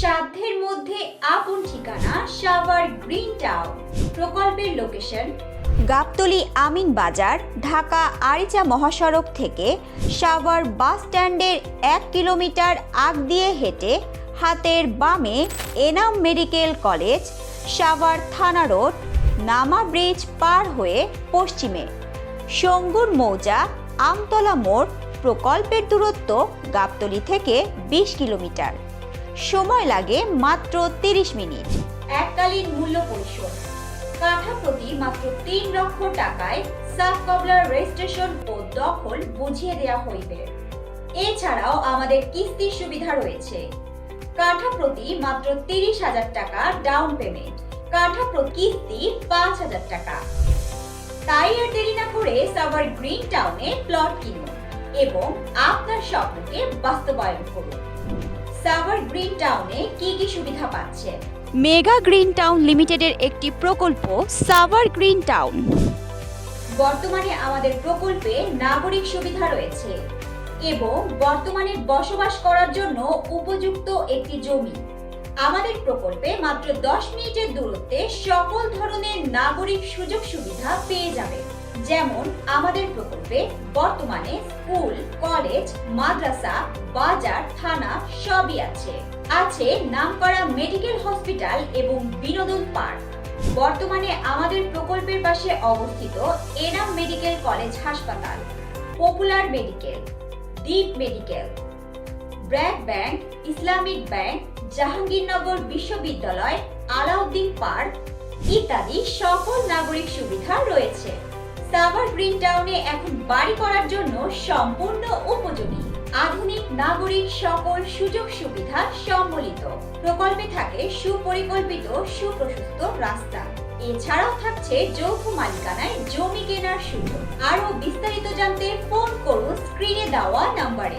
সাধ্যের মধ্যে আপন ঠিকানা সাভার গ্রিন টাউন। প্রকল্পের লোকেশন গাবতলি আমিন বাজার, ঢাকা আরিচা মহাসড়ক থেকে সাভার বাস স্ট্যান্ডের এক কিলোমিটার আগ দিয়ে হেঁটে হাতের বামে এনাম মেডিকেল কলেজ, সাভার থানা রোড, নামা ব্রিজ পার হয়ে পশ্চিমে। সঙ্গুর মৌজা, আমতলা মোড়, প্রকল্পের দূরত্ব গাবতলি থেকে বিশ কিলোমিটার। সময় লাগে মাত্র তিরিশ মিনিট। এককালীন মূল্য পরিশোধ। কাঠা প্রতি মাত্র তিন লক্ষ টাকায় সাব কবলার রেজিস্ট্রেশন ও দখল বুঝিয়ে দেওয়া হইবে। এছাড়াও আমাদের কিস্তির সুবিধা রয়েছে। কাঠা প্রতি মাত্র তিরিশ হাজার টাকা ডাউন পেমেন্ট। কাঠা প্রতি কিস্তি পাঁচ হাজার টাকা। তাই আর দেরি না করে সাভার গ্রিন টাউনে প্লট কিনুন এবং আপনার স্বপ্নকে বাস্তবায়ন করুন। সাভার গ্রিন টাউনে কি কি সুবিধা পাচ্ছেন মেগা গ্রিন টাউন লিমিটেডের একটি প্রকল্প সাভার গ্রিন টাউন। বর্তমানে আমাদের প্রকল্পে নাগরিক সুবিধা রয়েছে এবং বর্তমানে বসবাস করার জন্য উপযুক্ত একটি জমি। আমাদের প্রকল্পে মাত্র দশ মিনিটের দূরত্বে সকল ধরনের নাগরিক সুযোগ সুবিধা পেয়ে যাবে। যেমন আমাদের প্রকল্পে বর্তমানে স্কুল, কলেজ, মাদ্রাসা, বাজার, থানা সবই আছে। আছে নামকরা মেডিকেল হসপিটাল এবং বিনোদন পার্ক। বর্তমানে আমাদের প্রকল্পের পাশে অবস্থিত এনাম মেডিকেল কলেজ হাসপাতাল, popular medical, Dweep medical, BRAC bank, Islamic bank, Jahangirnagar বিশ্ববিদ্যালয়, আলাউদ্দিন পার্ক ইত্যাদি সকল নাগরিক সুবিধা রয়েছে। সাভার গ্রিন টাউনে এখন বাড়ি করার জন্য সম্পূর্ণ উপযোগী। আধুনিক নাগরিক সকল সুযোগ সুবিধা সম্বলিত। প্রকল্পে থাকে সুপরিকল্পিত, সুপ্রশস্ত রাস্তা। এছাড়াও থাকছে যৌথ মালিকানায় জমি কেনার সুযোগ। আরও বিস্তারিত জানতে ফোন করুন স্ক্রিনে দেওয়া নাম্বারে